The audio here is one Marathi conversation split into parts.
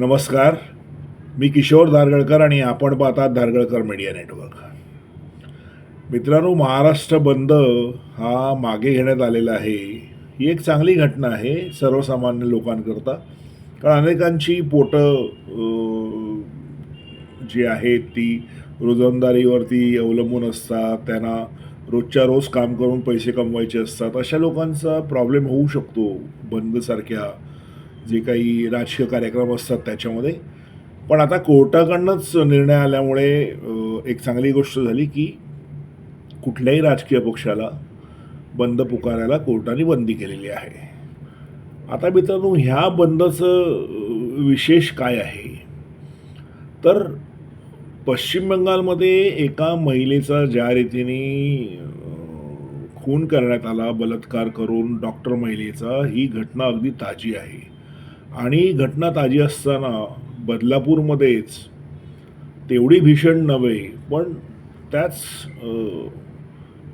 नमस्कार. मी किशोर धारगळकर आणि आपण पाहतात धारगळकर मीडिया नेटवर्क. मित्रांनो महाराष्ट्र बंद हा मागे घेण्यात आलेला आहे. ही एक चांगली घटना आहे सर्वसामान्य लोकांकरता. कारण अनेकांची पोटं जी आहेत ती रोजंदारीवरती अवलंबून असतात. त्यांना रोजच्या रोज काम करून पैसे कमवायचे असतात. अशा लोकांचा प्रॉब्लेम होऊ शकतो बंदसारख्या जे काही राजकीय कार्यक्रम असतात त्याच्यामध्ये. पण आता कोर्टाकडनंच निर्णय आल्यामुळे एक चांगली गोष्ट झाली की कुठल्याही राजकीय पक्षाला बंद पुकारायला कोर्टाने बंदी केलेली आहे. आता मित्रांनो ह्या बंदचं विशेष काय आहे? तर पश्चिम बंगालमध्ये एका महिलेचा ज्या रीतीने खून करण्यात आला बलात्कार करून डॉक्टर महिलेचा ही घटना अगदी ताजी आहे. आणि घटना ताजी असताना बदलापूरमध्येच तेवढी भीषण नव्हे पण त्याच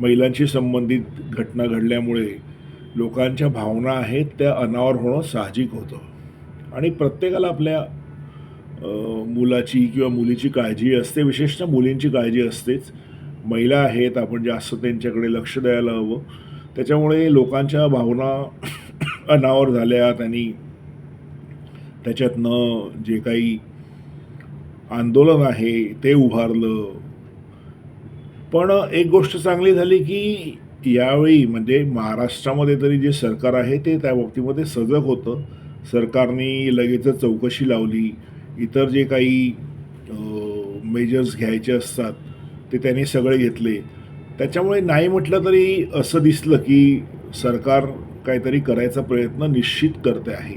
महिलांशी संबंधित घटना घडल्यामुळे लोकांच्या भावना आहेत त्या अनावर होणं साहजिक होतं. आणि प्रत्येकाला आपल्या मुलाची किंवा मुलीची काळजी असते विशेषतः मुलींची काळजी असतेच. महिला आहेत आपण जास्त त्यांच्याकडे लक्ष द्यायला हवं. त्याच्यामुळे लोकांच्या भावना अनावर झाल्या त्यांनी त्याच्यातनं जे काही आंदोलन आहे ते उभारलं. पण एक गोष्ट चांगली झाली की यावेळी म्हणजे महाराष्ट्रामध्ये तरी जे सरकार आहे ते त्या बाबतीमध्ये सजग होतं. सरकारने लगेचच चौकशी लावली. इतर जे काही मेजर्स घ्यायचे असतात ते त्यांनी सगळे घेतले. त्याच्यामुळे नाही म्हटलं तरी असं दिसलं की सरकार काहीतरी करायचा प्रयत्न निश्चित करते आहे.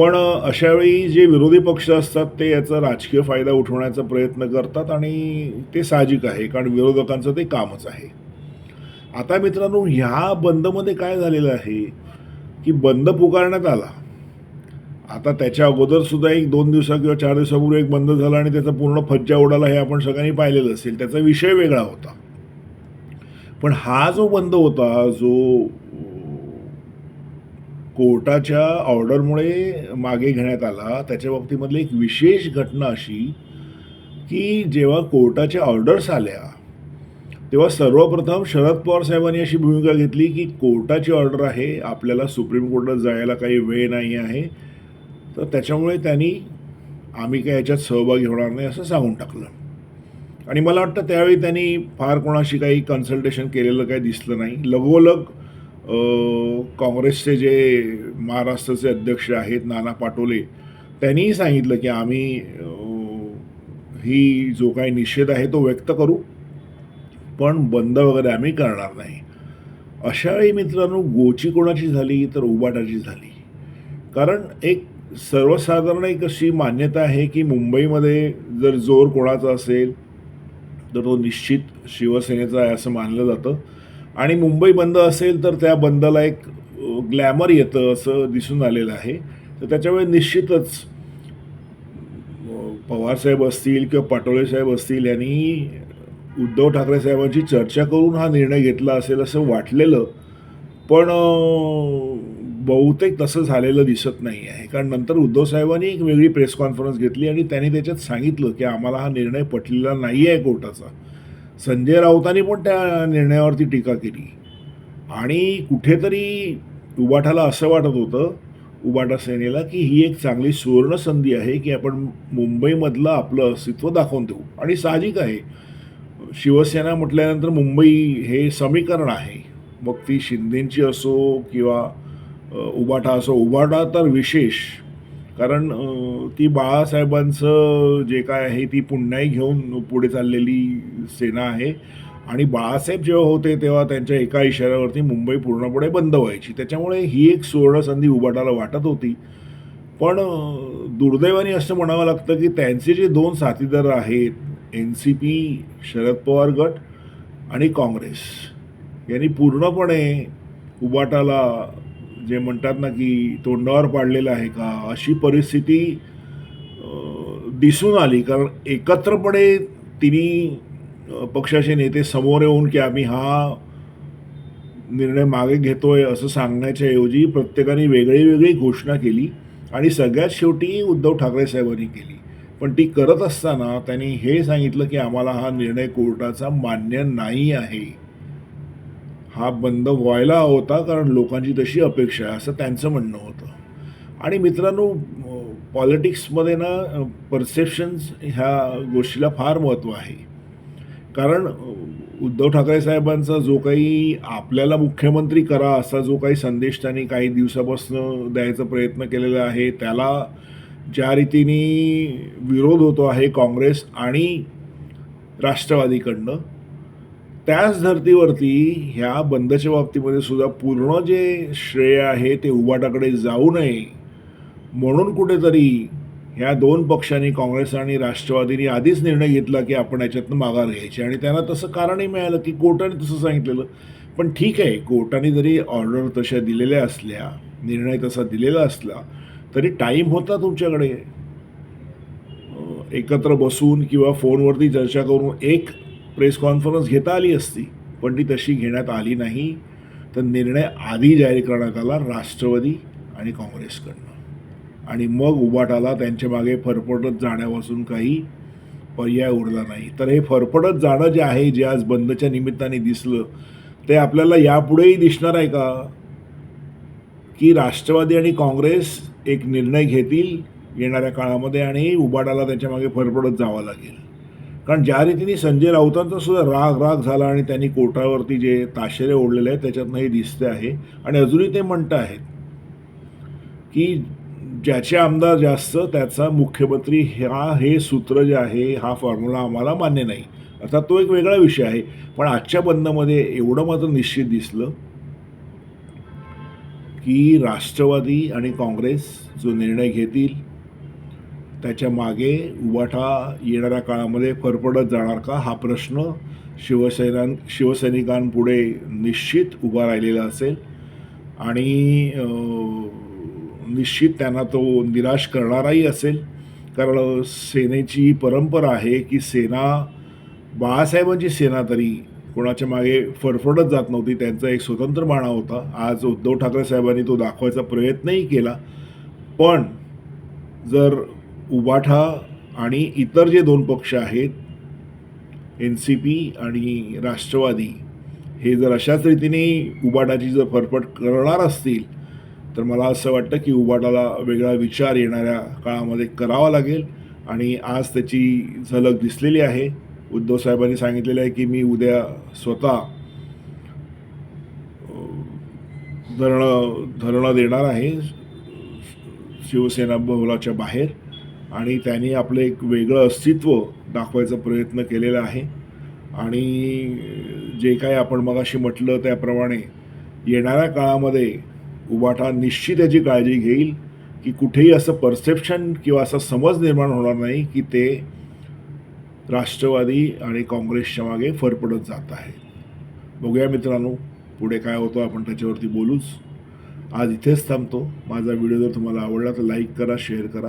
पण अशावेळी जे विरोधी पक्ष असतात ते याचा राजकीय फायदा उठवण्याचा प्रयत्न करतात आणि ते साहजिक आहे कारण विरोधकांचं ते कामच आहे. आता मित्रांनो ह्या बंदमध्ये काय झालेलं आहे की बंद पुकारण्यात आला. आता त्याच्या अगोदर सुद्धा एक दोन दिवसा किंवा चार दिवसापूर्वी एक बंद झाला आणि त्याचा पूर्ण फज्जा उडाला हे आपण सगळ्यांनी पाहिलेलं असेल त्याचा विषय वेगळा होता. पण हा जो बंद होता जो कोर्टाच्या ऑर्डरमुळे मागे घेण्यात आला त्याच्या बाबतीमधली एक विशेष घटना अशी की जेव्हा कोर्टाच्या ऑर्डर्स आल्या तेव्हा सर्वप्रथम शरद पवार साहेबांनी अशी भूमिका घेतली की कोर्टाची ऑर्डर आहे आपल्याला सुप्रीम कोर्टात जायला काही वेळ नाही आहे तर त्याच्यामुळे त्यांनी आम्ही काय याच्यात सहभागी होणार नाही असं सांगून टाकलं. आणि मला वाटतं त्यावेळी त्यांनी फार कोणाशी काही कन्सल्टेशन केलेलं काही दिसलं नाही. लगोलग काँग्रेसचे जे महाराष्ट्राचे अध्यक्ष आहेत नाना पाटोले त्यांनीही सांगितलं की आम्ही ही जो काही निषेध आहे तो व्यक्त करू पण बंद वगैरे आम्ही करणार नाही. अशावेळी मित्रांनो गोची कोणाची झाली तर उबाटाची झाली. कारण एक सर्वसाधारण एक अशी मान्यता आहे की मुंबईमध्ये जर जोर कोणाचा असेल तर तो निश्चित शिवसेनेचा आहे असं मानलं जातं. आणि मुंबई बंद असेल तर त्या बंदला एक ग्लॅमर येतं असं दिसून आलेलं आहे. तर त्याच्यामुळे निश्चितच पवारसाहेब असतील किंवा पाटोळे साहेब असतील यांनी उद्धव ठाकरे साहेबांची चर्चा करून हा निर्णय घेतला असेल असं वाटलेलं. पण बहुतेक तसं झालेलं दिसत नाही आहे. कारण नंतर उद्धव साहेबांनी एक वेगळी प्रेस कॉन्फरन्स घेतली आणि त्यांनी त्याच्यात सांगितलं की आम्हाला हा निर्णय पटलेला नाही आहे कोर्टाचा. संजय राऊतांनी पण त्या निर्णयावरती टीका केली. आणि कुठेतरी उबाठाला असं वाटत होतं उबाटा सेनेला की ही एक चांगली सुवर्ण संधी आहे की आपण मुंबईमधलं आपलं अस्तित्व दाखवून देऊ. आणि साहजिक आहे. शिवसेना म्हटल्यानंतर मुंबई हे समीकरण आहे. मग ती शिंदेंची असो किंवा उबाटा असो उबाटा तर विशेष कारण ती बाळासाहेबांचं जे काय आहे ती पुण्याई घेऊन पुढे चाललेली सेना आहे. आणि बाळासाहेब जेव्हा होते तेव्हा त्यांच्या एका इशाऱ्यावरती मुंबई पूर्णपणे बंद व्हायची. त्याच्यामुळे ही एक सुवर्णसंधी उबाटाला वाटत होती. पण दुर्दैवाने असं म्हणावं लागतं की त्यांचे जे दोन साथीदार आहेत N C P Sharad Pawar गट आणि काँग्रेस यांनी पूर्णपणे उबाटाला जे म्हणतात ना की तोंडावर पाडलेलं आहे का अशी परिस्थिती दिसून आली. कारण एकत्रपणे तिन्ही पक्षाचे नेते समोर येऊन की आम्ही हा निर्णय मागे घेतोय असं सांगण्याच्या ऐवजी प्रत्येकाने वेगळी वेगळी घोषणा केली आणि सगळ्यात शेवटी उद्धव ठाकरे साहेबांनी केली. पण ती करत असताना त्यांनी हे सांगितलं की आम्हाला हा निर्णय कोर्टाचा मान्य नाही आहे. हा बंद व्हायला होता कारण लोकांची तशी अपेक्षा आहे असं त्यांचं म्हणणं होतं. आणि मित्रांनो पॉलिटिक्समध्ये ना परसेप्शन्स ह्या गोष्टीला फार महत्त्व आहे. कारण उद्धव ठाकरे साहेबांचा जो काही आपल्याला मुख्यमंत्री करा असा जो काही संदेश त्यांनी काही दिवसापासून द्यायचा प्रयत्न केलेला आहे त्याला ज्या रीतीने विरोध होतो आहे काँग्रेस आणि राष्ट्रवादीकडनं त्याच धर्तीवरती ह्या बंदच्या बाबतीमध्ये सुद्धा पूर्ण जे श्रेय आहे ते उबाटाकडे जाऊ नये. म्हणून कुठेतरी ह्या दोन पक्षांनी काँग्रेस आणि राष्ट्रवादीने आधीच निर्णय घेतला की आपण याच्यातनं माघार घ्यायची. आणि त्यांना तसं कारणही मिळालं की कोर्टाने तसं सांगितलेलं. पण ठीक आहे कोर्टाने जरी ऑर्डर तशा दिलेल्या असल्या निर्णय तसा दिलेला असला तरी टाईम होता तुमच्याकडे. एकत्र बसून किंवा फोनवरती चर्चा करून एक प्रेस कॉन्फरन्स घेता आली असती पण ती तशी घेण्यात आली नाही. तर निर्णय आधी जाहीर करण्यात आला राष्ट्रवादी आणि काँग्रेसकडनं. आणि मग उबाटाला त्यांच्या मागे फरफटत जाण्यापासून काही पर्याय उरला नाही. तर हे फरफटत जाणं जे आहे जे आज बंदच्या निमित्ताने दिसलं ते आपल्याला यापुढेही दिसणार आहे का? की राष्ट्रवादी आणि काँग्रेस एक निर्णय घेतील येणाऱ्या काळामध्ये आणि उबाटाला त्याच्यामागे फरफडत जावं लागेल? कारण ज्या रीतीने संजय राऊतांचा सुद्धा राग राग झाला आणि त्यांनी कोर्टावरती जे ताशेरे ओढलेले आहेत त्याच्यातनं हे दिसते आहे. आणि अजूनही ते म्हणत आहेत की ज्याचे आमदार जास्त त्याचा मुख्यमंत्री ह्या हे सूत्र जे आहे हा फॉर्म्युला आम्हाला मान्य नाही. अर्थात तो एक वेगळा विषय आहे. पण आजच्या बंदमध्ये एवढं मात्र निश्चित दिसलं की राष्ट्रवादी आणि काँग्रेस जो निर्णय घेतील त्याच्यामागे उभाठा येणाऱ्या काळामध्ये फरफडत जाणार का हा प्रश्न शिवसेना शिवसैनिकांपुढे निश्चित उभा राहिलेला असेल. आणि निश्चित त्यांना तो निराश करणाराही असेल. कारण सेनेची परंपरा आहे की सेना बाळासाहेबांची सेना तरी कोणाच्या मागे फरफडत जात नव्हती त्यांचा एक स्वतंत्र बाणा होता. आज उद्धव ठाकरे साहेबांनी तो दाखवायचा प्रयत्नही केला. पण जर उबाठा आणि इतर जे दोन पक्ष आहेत एन सी पी आणि राष्ट्रवादी हे जर अशाच रीतीने उबाटाची जर फरफट करणार असतील तर मला असं वाटतं की उबाटाला वेगळा विचार येणाऱ्या काळामध्ये करावा लागेल. आणि आज त्याची झलक दिसलेली आहे. उद्धव साहेबांनी सांगितलेलं आहे की मी उद्या स्वतः धरणं धरणं देणार आहे. शिवसेना बहुलाच्या बाहेर. आणि त्यांनी आपलं एक वेगळं अस्तित्व दाखवायचा प्रयत्न केलेला आहे. आणि जे काही आपण मगाशी म्हटलं त्याप्रमाणे येणाऱ्या काळामध्ये उबाठा निश्चित याची काळजी घेईल की कुठेही असं परसेप्शन किंवा असा समज निर्माण होणार नाही की ते राष्ट्रवादी आणि काँग्रेसच्या मागे फरफडत जात आहे. बघूया मित्रांनो पुढे काय होतं आपण त्याच्यावरती बोलूच. आज इथेच थांबतो. माझा व्हिडिओ जर तुम्हाला आवडला तर लाईक करा शेअर करा.